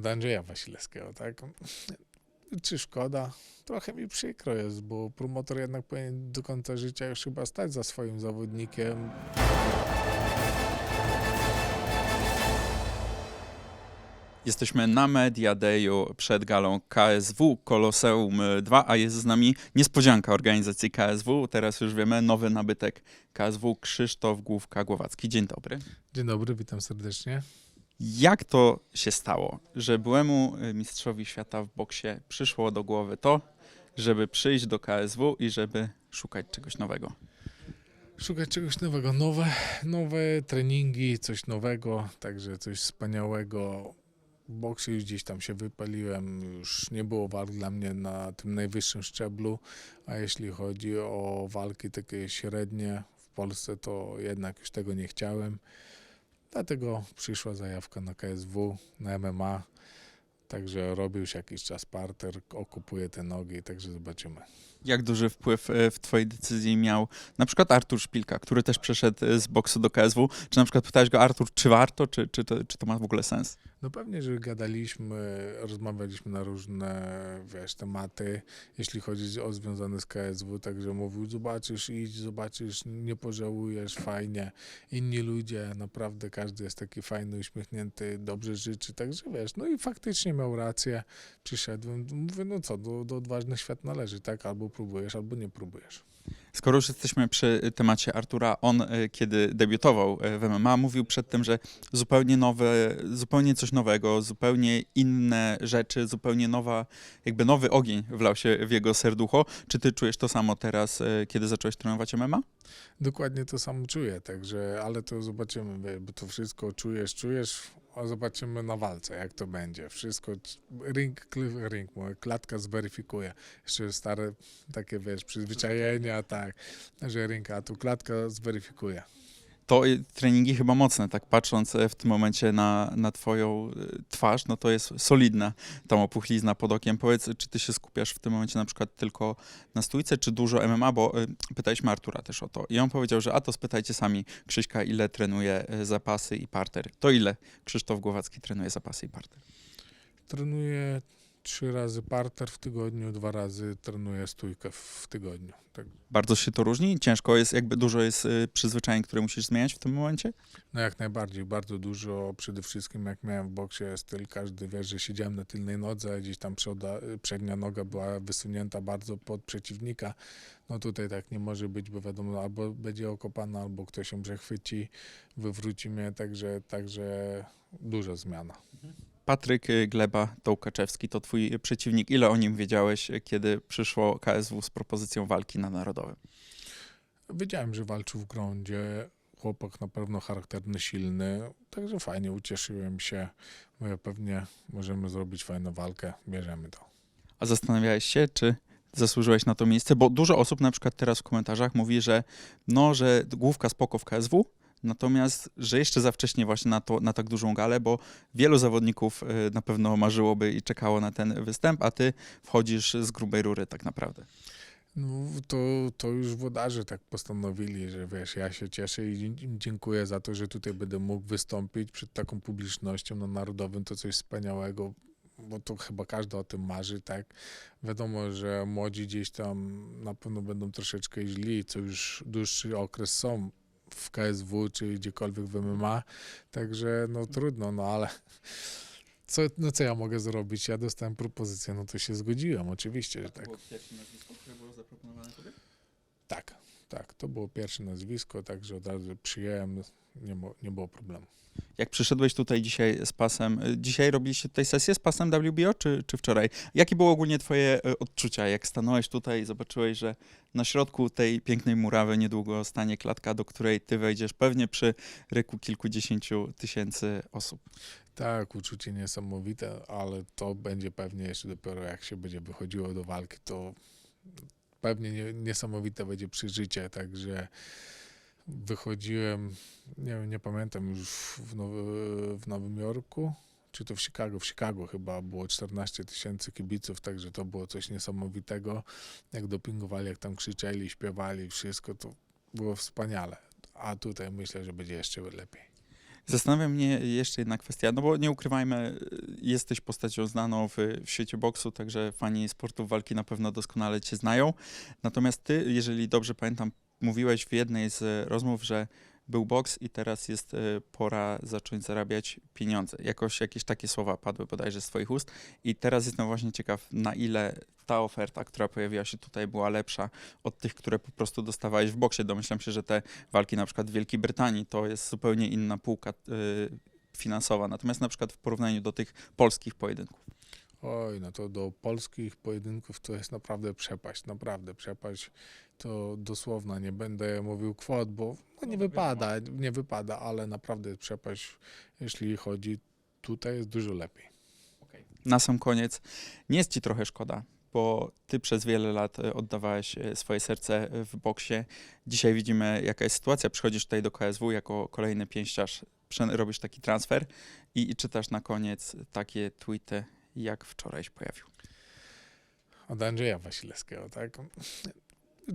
od Andrzeja Wasilewskiego, tak? Czy szkoda? Trochę mi przykro jest, bo promotor jednak powinien do końca życia już chyba stać za swoim zawodnikiem. Jesteśmy na Media Dayu przed galą KSW Koloseum 2, a jest z nami niespodzianka organizacji KSW. Teraz już wiemy, nowy nabytek KSW Krzysztof Główka-Głowacki. Dzień dobry. Dzień dobry, witam serdecznie. Jak to się stało, że byłemu y, mistrzowi świata w boksie przyszło do głowy to, żeby przyjść do KSW i żeby szukać czegoś nowego? Szukać czegoś nowego, nowe, nowe treningi, coś nowego, także coś wspaniałego. W boksie już gdzieś tam się wypaliłem, już nie było walk dla mnie na tym najwyższym szczeblu, a jeśli chodzi o walki takie średnie w Polsce, to jednak już tego nie chciałem. Dlatego przyszła zajawka na KSW, na MMA, także robił już jakiś czas parter, okupuję te nogi, także zobaczymy. Jak duży wpływ y, w twojej decyzji miał na przykład Artur Szpilka, który też przeszedł y, z boksu do KSW? Czy na przykład pytałeś go, Artur, czy warto, czy, czy, to, czy to ma w ogóle sens? No pewnie, że gadaliśmy, rozmawialiśmy na różne, wiesz, tematy, jeśli chodzi o związane z KSW, także mówił, zobaczysz, idź, zobaczysz, nie pożałujesz, fajnie. Inni ludzie, naprawdę każdy jest taki fajny, uśmiechnięty, dobrze życzy, także wiesz, no i faktycznie miał rację, przyszedłem, mówię, no co, do, do odważnych świat należy, tak, albo próbujesz, albo nie próbujesz. Skoro już jesteśmy przy temacie Artura, on y, kiedy debiutował y, w MMA, mówił przed tym, że zupełnie nowe, zupełnie coś nowego, zupełnie inne rzeczy, zupełnie nowa, jakby nowy ogień wlał się w jego serducho. Czy ty czujesz to samo teraz, y, kiedy zacząłeś trenować MMA? Dokładnie to samo czuję, także, ale to zobaczymy, bo to wszystko czujesz, czujesz, zobaczymy na walce, jak to będzie. Wszystko, ring, kl- ring, mówię, klatka zweryfikuje. Jeszcze stare takie, wiesz, przyzwyczajenia, tak, że ring, a tu klatka zweryfikuje. To treningi chyba mocne, tak patrząc y, w tym momencie na, na twoją y, twarz, no to jest solidna tam opuchlizna pod okiem. Powiedz, czy ty się skupiasz w tym momencie na przykład tylko na stójce, czy dużo MMA, bo y, pytaliśmy Artura też o to i on powiedział, że a to spytajcie sami Krzyśka, ile trenuje zapasy i parter. To ile Krzysztof Głowacki trenuje zapasy i parter? Trenuję trzy razy parter w tygodniu, dwa razy trenuję stójkę w, tygodniu. Tak. Bardzo się to różni? Ciężko jest, jakby dużo jest y, przyzwyczajeń, które musisz zmieniać w tym momencie? No jak najbardziej, bardzo dużo. Przede wszystkim jak miałem w boksie styl, każdy wie, że siedziałem na tylnej nodze, gdzieś tam przoda, przednia noga była wysunięta bardzo pod przeciwnika. No tutaj tak nie może być, bo wiadomo, albo będzie okopana, albo ktoś ją przechwyci, wywróci mnie, także, także duża zmiana. Patryk y, Gleba Tołkaczewski to twój przeciwnik. Ile o nim wiedziałeś, y, kiedy przyszło KSW z propozycją walki na Narodowym? Wiedziałem, że walczył w grądzie. Chłopak na pewno charakterny, silny, także fajnie ucieszyłem się. Mówię, pewnie możemy zrobić fajną walkę, bierzemy to. A zastanawiałeś się, czy zasłużyłeś na to miejsce? Bo dużo osób na przykład teraz w komentarzach mówi, że no, że główka spoko w KSW, natomiast, że jeszcze za wcześnie właśnie na, to, na tak dużą galę, bo wielu zawodników y, na pewno marzyłoby i czekało na ten występ, a ty wchodzisz z grubej rury tak naprawdę. No, to, to już włodarze tak postanowili, że wiesz, ja się cieszę i dziękuję za to, że tutaj będę mógł wystąpić przed taką publicznością na Narodowym, to coś wspaniałego, bo to chyba każdy o tym marzy, tak? Wiadomo, że młodzi gdzieś tam na pewno będą troszeczkę źli, co już dłuższy okres są w KSW czy gdziekolwiek w MMA, także no trudno, no ale co, no co ja mogę zrobić? Ja dostałem propozycję, no to się zgodziłem, oczywiście, że tak. pierwsze nazwisko, które było zaproponowane tobie? Tak. To było pierwsze nazwisko, także od razu przyjąłem, nie, mo- nie było problemu. Jak przyszedłeś tutaj dzisiaj z pasem, y, dzisiaj robiliście tutaj sesję z pasem WBO, czy, czy wczoraj? Jakie było ogólnie twoje y, odczucia, jak stanąłeś tutaj i zobaczyłeś, że na środku tej pięknej murawy niedługo stanie klatka, do której ty wejdziesz pewnie przy ryku kilkudziesięciu tysięcy osób? Tak, uczucie niesamowite, ale to będzie pewnie jeszcze dopiero jak się będzie wychodziło do walki, to pewnie nie, niesamowite będzie przeżycie, także wychodziłem, nie wiem, nie pamiętam już w, Nowy, w Nowym Jorku, czy to w Chicago, w Chicago chyba było 14 tysięcy kibiców, także to było coś niesamowitego, jak dopingowali, jak tam krzyczeli, śpiewali, wszystko, to było wspaniale, a tutaj myślę, że będzie jeszcze lepiej. Zastanawia mnie jeszcze jedna kwestia, no bo nie ukrywajmy, jesteś postacią znaną w, w świecie boksu, także fani sportów walki na pewno doskonale cię znają. Natomiast ty, jeżeli dobrze pamiętam, mówiłeś w jednej z rozmów, że był boks i teraz jest y, pora zacząć zarabiać pieniądze. Jakoś jakieś takie słowa padły bodajże z twoich ust i teraz jestem właśnie ciekaw, na ile ta oferta, która pojawiła się tutaj, była lepsza od tych, które po prostu dostawałeś w boksie. Domyślam się, że te walki na przykład w Wielkiej Brytanii to jest zupełnie inna półka y, finansowa. Natomiast na przykład w porównaniu do tych polskich pojedynków. Oj, no to do polskich pojedynków to jest naprawdę przepaść, naprawdę przepaść. To dosłowna, nie będę mówił kwot, bo no nie wypada, nie wypada, ale naprawdę przepaść, jeśli chodzi, tutaj jest dużo lepiej. Na sam koniec, nie jest ci trochę szkoda, bo ty przez wiele lat y, oddawałeś y, swoje serce w boksie. Dzisiaj widzimy, jaka jest sytuacja. Przychodzisz tutaj do KSW jako kolejny pięściarz, prze- robisz taki transfer i, i czytasz na koniec takie tweety, jak wczoraj się pojawił. Od Andrzeja Wasilewskiego, tak?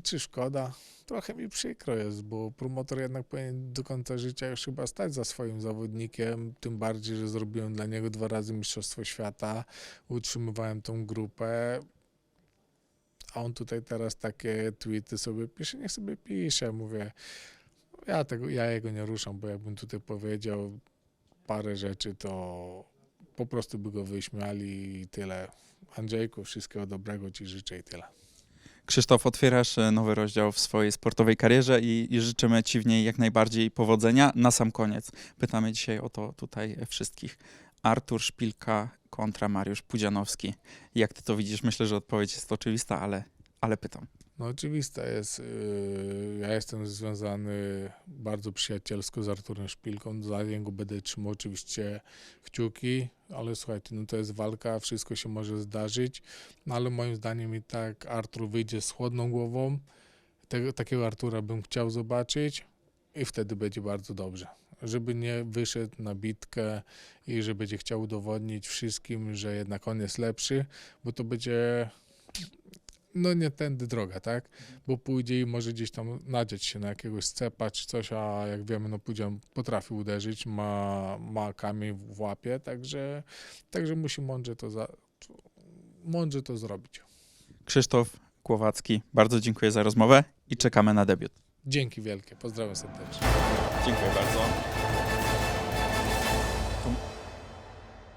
Czy szkoda? Trochę mi przykro jest, bo promotor jednak powinien do końca życia już chyba stać za swoim zawodnikiem, tym bardziej, że zrobiłem dla niego dwa razy Mistrzostwo Świata, utrzymywałem tą grupę, a on tutaj teraz takie tweety sobie pisze, niech sobie pisze, mówię, ja, tego, ja jego nie ruszam, bo jakbym tutaj powiedział parę rzeczy, to po prostu by go wyśmiali i tyle. Andrzejku, wszystkiego dobrego Ci życzę i tyle. Krzysztof, otwierasz e, nowy rozdział w swojej sportowej karierze i, i życzymy Ci w niej jak najbardziej powodzenia. Na sam koniec pytamy dzisiaj o to tutaj wszystkich. Artur Szpilka kontra Mariusz Pudzianowski. Jak Ty to widzisz? Myślę, że odpowiedź jest oczywista, ale, ale pytam. No oczywiste jest, yy, ja jestem związany bardzo przyjacielsko z Arturem Szpilką, za niego będę trzymał oczywiście kciuki, ale słuchajcie, no to jest walka, wszystko się może zdarzyć, no ale moim zdaniem i tak Artur wyjdzie z chłodną głową, tego, takiego Artura bym chciał zobaczyć i wtedy będzie bardzo dobrze. Żeby nie wyszedł na bitkę i że będzie chciał udowodnić wszystkim, że jednak on jest lepszy, bo to będzie no nie tędy droga, tak? Bo pójdzie i może gdzieś tam nadzieć się na jakiegoś scepa czy coś, a jak wiemy, no Pudzian potrafi uderzyć, ma, ma kamień w łapie, także, także musi mądrze to, za, mądrze to zrobić. Krzysztof Głowacki, bardzo dziękuję za rozmowę i czekamy na debiut. Dzięki wielkie, pozdrawiam serdecznie. Dziękuję bardzo.